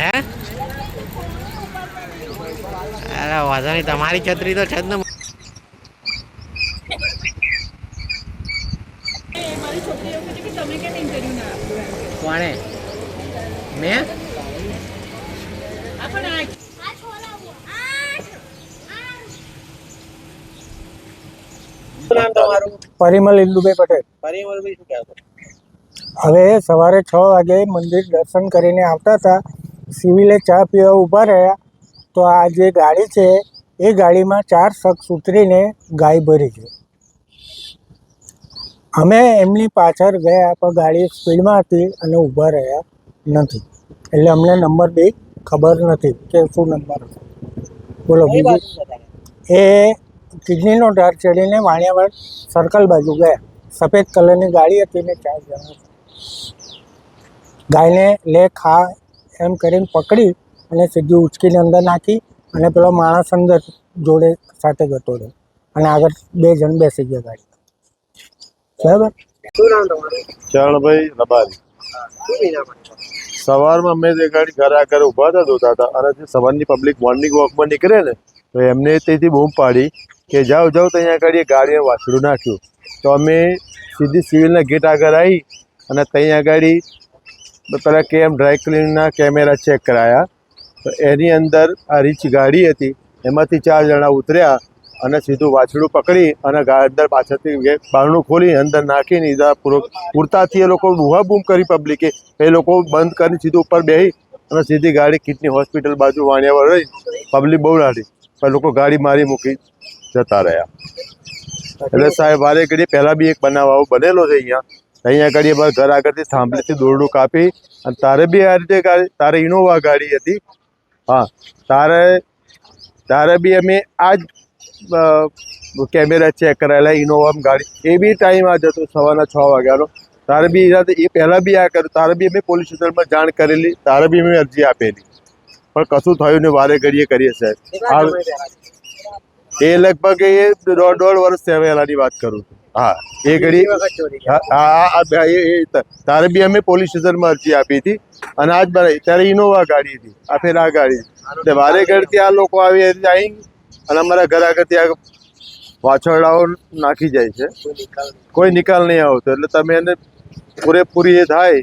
હે? અરે વાંધો નહીં. તમારી છત્રી તો છે જ ને. કોણે? મેં? પરિમલ ઇન્દુભાઈ પટેલ. પરિમલભાઈ શું કહેતો હવે સવારે છ વાગે મંદિર દર્શન કરીને આવતા હતા. સિવિલે ચા પીવા ઊભા રહ્યા તો આ જે ગાડી છે એ ગાડીમાં ચાર શખ્સ ઉતરીને ગાય ભરી છે અમે એમની પાછળ ગયા પણ ગાડી સ્પીડમાં હતી અને ઊભા રહ્યા નથી. એટલે અમને નંબર બી ખબર નથી કે શું નંબર હતો. બોલો બીજું? એ કિડનીનો ઢાર ચડીને વાણિયાવાડ સર્કલ બાજુ ગયા. સફેદ કલરની ગાડી હતી ને ચાર જણા ગાયને લે ખા એમ કરીને પકડી અને સીધી ઉચકીને અંદર નાખી અને પેલો માણસ અંદર જોડે સાથે જતો રહ્યો. અને આગળ બે જણ બેસી ગયા ગાડી બરાબર? શું નામ તમારું? ચરણભાઈ રબારી. સવારમાં અમે જે ગાડી ઘરે આગળ ઊભા હતા ધોતા હતા અને જે સવારની પબ્લિક મોર્નિંગ વોકમાં નીકળે ને તો એમને તેથી બૂમ પાડી કે જાઓ જાઓ તો અહીંયા આગળ એ ગાડીએ વાછડું નાખ્યું. તો અમે સીધી સિવિલના ગેટ આગળ આવી અને ત્યાં આગળ પેલા કેમ ડ્રાય ક્લીનના કેમેરા ચેક કરાયા. તો એની અંદર આ રીચ ગાડી હતી, એમાંથી ચાર જણા ઉતર્યા અને સીધું વાછડું પકડી અને અંદર પાછળથી બારણું ખોલી અંદર નાખીને ઈજા પૂરો, પૂરતાથી એ લોકો બૂમ કરી પબ્લિકે એ લોકો બંધ કરીને સીધું ઉપર બેસી અને સીધી ગાડી કિડની હોસ્પિટલ બાજુ વાણિયાવાડ રહી. પબ્લિક બહુ રાડી પણ લોકો ગાડી મારી મૂકી જતા રહ્યા. એટલે સાહેબ, વારે ઘડી પહેલાં બી એક બનાવ આવો બનેલો છે અહીંયા. અહીંયા ગાડી અમારા ઘર આગળથી થાંભલીથી દોરડું કાપી અને તારે બી આ રીતે ગાડી તારે ઇનોવા ગાડી હતી. હા તારે તારે બી અમે આ જ કેમેરા ચેક કરાયેલા ઇનોવા ગાડી. એ બી ટાઈમ આ જતો સવારના છ વાગ્યાનો. તારે બી એ પહેલાં બી આ કર્યું તારે બી અમે પોલીસ સ્ટેશનમાં જાણ કરેલી તારે બી અમે અરજી આપેલી. પણ કશું થયું ને વારે ઘડીએ કરીએ સાહેબ. એ લગભગ એ દોઢ દોઢ વર્ષ પહેલાની વાત કરું છું. હા. એ ઘડી હા તારે બી અમે પોલીસ સ્ટેશનમાં અરજી આપી હતી. અને આજ બરાબર ત્યારે ઇનોવા ગાડી હતી. આ ફેર આ ગાડી એટલે વારે ઘરથી આ લોકો આવી આવી અને અમારા ઘર આગળ ત્યાં વાછરડાઓ નાખી જાય છે. કોઈ નિકાલ નહીં. આવતો. એટલે તમે એને પૂરેપૂરી એ થાય?